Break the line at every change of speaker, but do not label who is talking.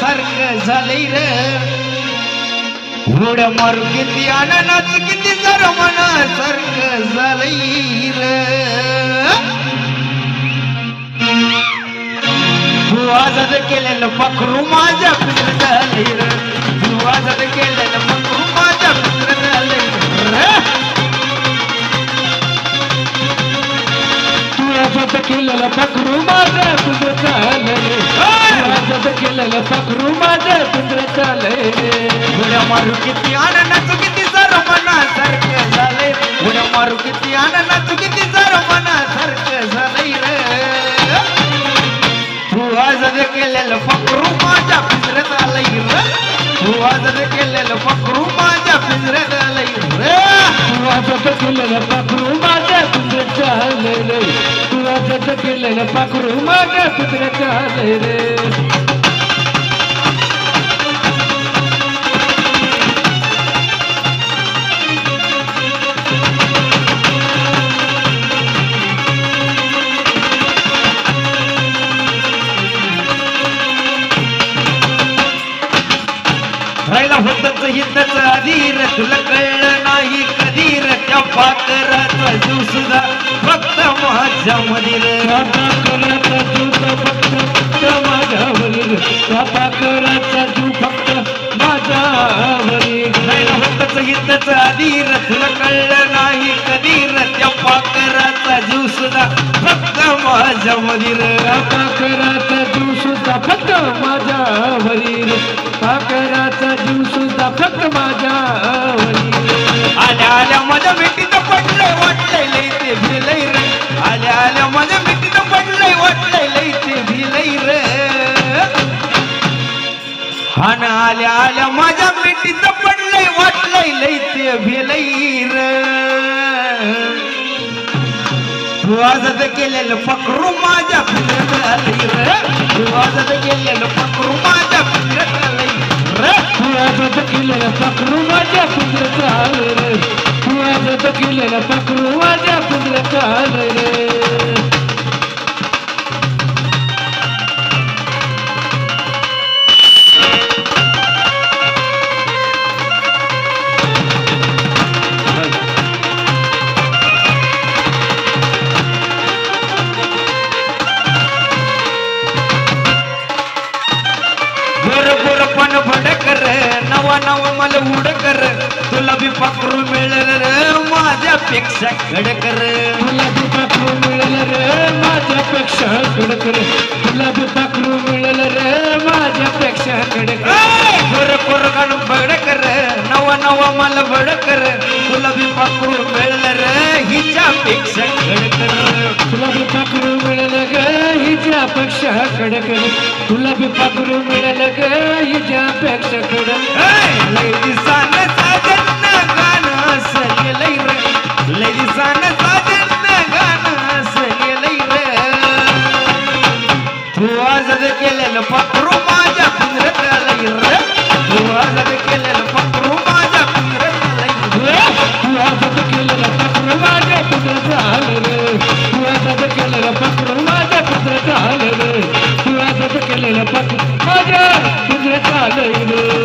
सारखं झालंय र. उड मारू किती आनंदाच किती जर मनासारखं झालंय रे. तू आजाद केलेलं पखरू माझ्या पिंजर झालंय र. तू आजाद केलेलं पखरू माझ्या पिंजर झालंय
तू आजाद केलेला पखरू माझं तुझं केलेला पाखरू माझं तुझं चालय
उड्या मारू किती आनंदाचं किती जर मनासारखं झालंय. उड्या मारू किती आनंदाचं किती जर मनासारखं झालंय रे. तू आजाद केलेलं फकरू माझ्या पिंजऱ्यात आलंय रे. तू आजाद केलेलं फकरू माझ्या पिंजऱ्यात आलंय रे.
तू आजाद केलेला पाखरू माझं तुझं चालय तू आजाद केलेला पाखरू माझं तुझं चालय रे.
होतच हितच अधीर तुला कळलं नाही कधीर त्या पाकराचा जीव सुद्धा फक्त माझ्या मधीर
आता कराचा जीव फक्त माझ्या वरील आता कराचा जीव फक्त माझ्यावरील
राहिला होतच हितच अधीर तुला कळलं नाही कधीर त्या पाकराचा जीव सुद्धा फक्त माझ्या मधीर
आता कराचा सुद्धा फक्त माझ्यावरील कराचा जीव सुद्धा फक्त माझ्यावरील
आल्या आल्या माझ्या भेटीचं पडलंय वाटलंय लय ते भिलय रे. आल्या आल्या माझ्या भेटीचं पडलंय वाटलंय लय ते भिलय रे. हान आल्या आल्या माझ्या भेटीचं पडलंय वाटलंय लय ते भिलै रे. तू केलेलं पकरू माझ्या फिरत आलंय रे. तू केलेलं पकरू माझ्या फिरत आलंय रे.
तू केलेलं केलेला माझ्या पुत्र चाल रे. तू केलेलं केलेला माझ्या पुत्र चाल रे.
नवा नवा मला उड कर. तुला बी पाखरू मिळेल रे माझ्यापेक्षा कड कर
तुला बी पाखरू मिळेल रे माझ्यापेक्षा कडक रे. तुला बी पाखरू मिळेल रे माझ्यापेक्षा कडक
गोर गोर गण बड कर. नवा नवा मला बड कर. तुला बी पाखरू मिळेल रे हिच्यापेक्षा कड कर
तुला बी पाखरू मिळेल ग हिच्यापेक्षा कडक रे. तुला बी पाखरू मिळेल ग हिच्यापेक्षा कडक
केलेलं पत्रू माझ्या पिंजऱ्याला इर्र तू हजर केलेलं पत्रू माझ्या पिंजऱ्याला इर्र तू हजर केलेलं पत्रू माझ्या पिंजऱ्याचं